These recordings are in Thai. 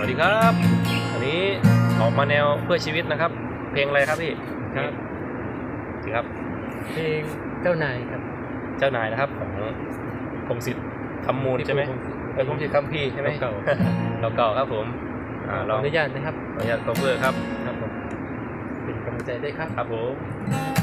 วัสดีครับ อันนี้ออกมาแนวเพื่อชีวิตนะครับ เพลงอะไรครับพี่ครับสิครับ เพลงเจ้านายครับ เจ้านายนะครับของพงศิษฐ์คำมูลใช่ไหมเออพงศิษฐ์คำพี่ใช่ไหมเก่าเราเก่าครับผมอ่าๆขลอองอนุญาตนะครับขออนุญาต cover ครับครับผมเป็นกำลังใจได้วยครับครับผม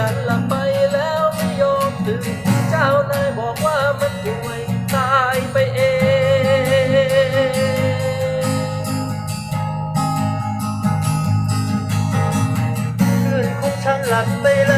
ฉันหลับไปแล้วไม่ยอมตื่นเจ้านายบอกว่ามันป่วยตายไปเองเพื่อนของฉันหลับไปแล้ว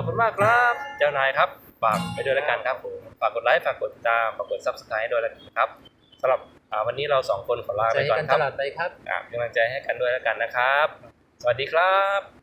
อบคุณมากครับ เจ้านายครับ ฝากไปด้วยแล้วกันครับผมฝากกดไลค์ ฝากกดติดตาม ฝากกด subscribe ด้วยแล้วกันครับสำหรับอ่าวันนี้เราสองคนขอลาใจไปก่อนกันคตรับลอดไปครับ อ่าเป็นกำลังใจให้กันด้วยแล้วกันนะครับ สวัสดีครับ